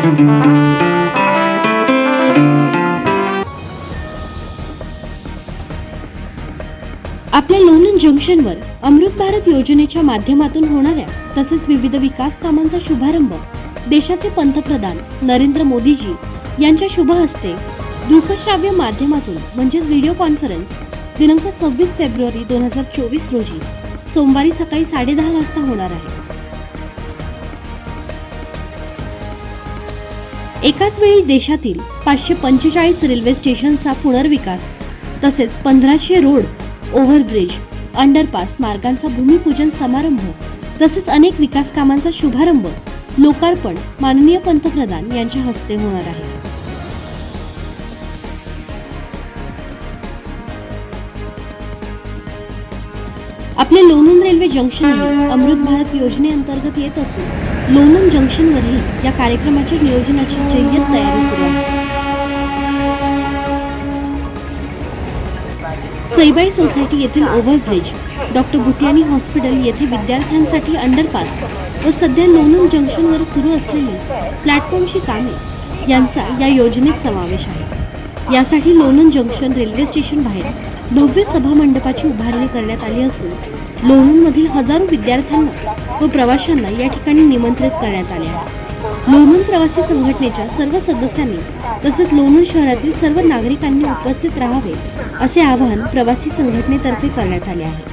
आपल्या लोणंद जंक्शनवर अमृत भारत योजनेच्या माध्यमातून होणाऱ्या तसेच विविध विकास कामांचा शुभारंभ देशाचे पंतप्रधान नरेंद्र मोदीजी यांच्या शुभ हस्ते दृकश्राव्य माध्यमातून म्हणजेच व्हिडिओ कॉन्फरन्स दिनांक सव्वीस फेब्रुवारी दोन हजार चोवीस रोजी सोमवारी सकाळी साडेदहा वाजता होणार आहे. एकाच वेळी देशातील पाचशे पंचेचाळीस रेल्वे स्टेशनचा पुनर्विकास तसेच पंधराशे रोड ओव्हरब्रिज अंडरपास मार्गांचा भूमिपूजन समारंभ तसेच अनेक विकास कामांचा शुभारंभ लोकार्पण माननीय पंतप्रधान यांच्या हस्ते होणार आहे. आपले लोणंद रेल्वे जंक्शन हे अमृत भारत योजनेअंतर्गत येत असून लोणंद जंक्शनवरही या कार्यक्रमाच्या नियोजनाची जय्यत तयारी सुरू आहे. सईबाई सोसायटी येथील ओव्हरब्रिज डॉक्टर भुटियानी हॉस्पिटल येथे विद्यार्थ्यांसाठी अंडरपास व सध्या लोणंद जंक्शनवर सुरू असलेली प्लॅटफॉर्मची कामे यांचा या योजनेत समावेश आहे. यासाठी लोणंद जंक्शन रेल्वे स्टेशन बाहेर भव्य सभा मंडपाची उभारणी करण्यात आली असून लोणंदमधील हजारो विद्यार्थ्यांना व प्रवाशांना या ठिकाणी निमंत्रित करण्यात आले आहे. लोणंद प्रवासी संघटनेच्या सर्व सदस्यांनी तसेच लोणंद शहरातील सर्व नागरिकांनी उपस्थित राहावे असे आवाहन प्रवासी संघटनेतर्फे करण्यात आले आहे.